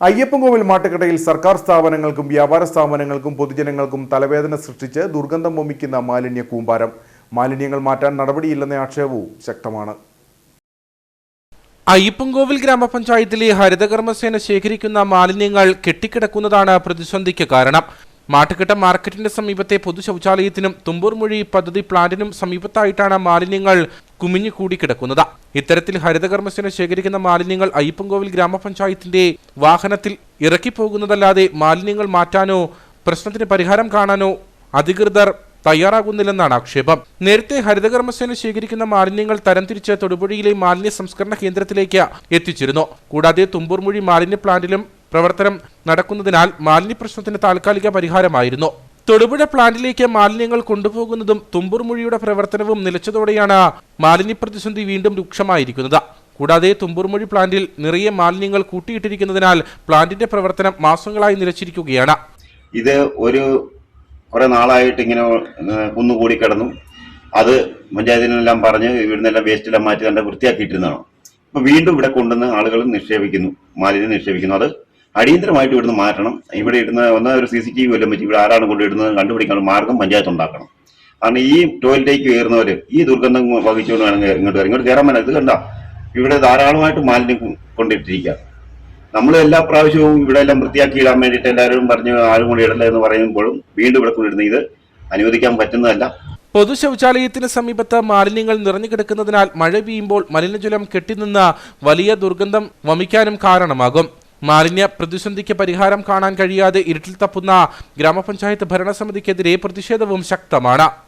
അയ്യപ്പൻകോവിൽ മാട്ടുകടയിൽ സർക്കാർ സ്ഥാപനങ്ങൾക്കും വ്യാപാര സ്ഥാപനങ്ങൾക്കും പൊതുജനങ്ങൾക്കും തലവേദന സൃഷ്ടിച്ച് ദുർഗന്ധം വമിക്കുന്ന മാലിന്യ കൂമ്പാരം. മാലിന്യങ്ങൾ മാറ്റാൻ നടപടിയില്ലെന്ന ആക്ഷേപവും ശക്തമാണ്. അയ്യപ്പൻകോവിൽ ഗ്രാമപഞ്ചായത്തിലെ ഹരിതകർമ്മസേന ശേഖരിക്കുന്ന മാലിന്യങ്ങൾ കെട്ടിക്കിടക്കുന്നതാണ് പ്രതിസന്ധിക്ക് കാരണം. മാട്ടുകെട്ട മാർക്കറ്റിന്റെ സമീപത്തെ പൊതു ശൗചാലയത്തിനും തുമ്പൂർമൊഴി പദ്ധതി പ്ലാന്റിനും സമീപത്തായിട്ടാണ് മാലിന്യങ്ങൾ കുമിഞ്ഞു കൂടിക്കിടക്കുന്നത്. ഇത്തരത്തിൽ ഹരിതകർമ്മസേന ശേഖരിക്കുന്ന മാലിന്യങ്ങൾ അയ്യപ്പൻകോവിൽ ഗ്രാമപഞ്ചായത്തിന്റെ വാഹനത്തിൽ ഇറക്കിപ്പോകുന്നതല്ലാതെ മാലിന്യങ്ങൾ മാറ്റാനോ പ്രശ്നത്തിന് പരിഹാരം കാണാനോ അധികൃതർ തയ്യാറാകുന്നില്ലെന്നാണ് ആക്ഷേപം. നേരത്തെ ഹരിതകർമ്മസേന ശേഖരിക്കുന്ന മാലിന്യങ്ങൾ തരംതിരിച്ച് തൊടുപുഴയിലെ മാലിന്യ സംസ്കരണ കേന്ദ്രത്തിലേക്ക് എത്തിച്ചിരുന്നു. കൂടാതെ തുമ്പൂർമൊഴി മാലിന്യ പ്ലാന്റിലും പ്രവർത്തനം നടക്കുന്നതിനാൽ മാലിന്യ പ്രശ്നത്തിന് താൽക്കാലിക പരിഹാരമായിരുന്നു. തൊടുപുഴ പ്ലാന്റിലേക്ക് മാലിന്യങ്ങൾ കൊണ്ടുപോകുന്നതും തുമ്പൂർമൊഴിയുടെ പ്രവർത്തനവും നിലച്ചതോടെയാണ് മാലിന്യ പ്രതിസന്ധി വീണ്ടും രൂക്ഷമായിരിക്കുന്നത്. കൂടാതെ തുമ്പൂർമൊഴി പ്ലാന്റിൽ നിറയെ മാലിന്യങ്ങൾ കൂട്ടിയിട്ടിരിക്കുന്നതിനാൽ പ്ലാന്റിന്റെ പ്രവർത്തനം മാസങ്ങളായി നിലച്ചിരിക്കുകയാണ്. ഇത് ഒരു കുറെ നാളായിട്ട് ഇങ്ങനെ കുന്നുകൂടി കിടന്നു. അത് പഞ്ചായത്തിനെല്ലാം പറഞ്ഞ് ഇവിടുന്നെല്ലാം വേസ്റ്റ് എല്ലാം മാറ്റി നല്ല വൃത്തിയാക്കിയിട്ടിരുന്നതാണ്. വീണ്ടും ഇവിടെ കൊണ്ടുവന്ന് ആളുകൾ നിക്ഷേപിക്കുന്നു മാലിന്യം നിക്ഷേപിക്കുന്നു. അത് അടിയന്തരമായിട്ട് ഇവിടുന്ന് മാറ്റണം. ഇവിടെ ഇടുന്ന ഒന്നാ ഒരു സി സി ടി വി വല്ലതും വെച്ച് ഇവിടെ ആരാണ് കൊണ്ടിടുന്നത് കണ്ടുപിടിക്കാൻ മാർഗം പഞ്ചായത്ത് ഉണ്ടാക്കണം. കാരണം ഈ ടോയ്ലറ്റിലേക്ക് കയറുന്നവര് ഈ ദുർഗന്ധം വഹിച്ചുകൊണ്ട് വേണമെങ്കിൽ ഇങ്ങോട്ട് വരും. ഇങ്ങോട്ട് കയറാൻ പറ്റില്ല. ഇത് കണ്ട? ഇവിടെ ധാരാളമായിട്ട് മാലിന്യം കൊണ്ടിട്ടിരിക്കുക നമ്മൾ എല്ലാ പ്രാവശ്യവും ഇവിടെ എല്ലാം വൃത്തിയാക്കി ഇടാൻ വേണ്ടിയിട്ട് എല്ലാവരും പറഞ്ഞു ആരും കൂടി ഇടല്ല എന്ന് പറയുമ്പോഴും വീണ്ടും ഇവിടെ കൊണ്ടിരുന്ന ഇത് അനുവദിക്കാൻ പറ്റുന്നതല്ല. പൊതു ശൗചാലയത്തിന് സമീപത്ത് മാലിന്യങ്ങൾ നിറഞ്ഞു കിടക്കുന്നതിനാൽ മഴ പെയ്യുമ്പോൾ മലിനജലം കെട്ടിനിന്ന് വലിയ ദുർഗന്ധം വമിക്കാനും കാരണമാകും. മാലിന്യ പ്രതിസന്ധിക്ക് പരിഹാരം കാണാൻ കഴിയാതെ ഇരുട്ടിൽ തപ്പുന്ന ഗ്രാമപഞ്ചായത്ത് ഭരണസമിതിക്കെതിരെ പ്രതിഷേധവും ശക്തമാണ്.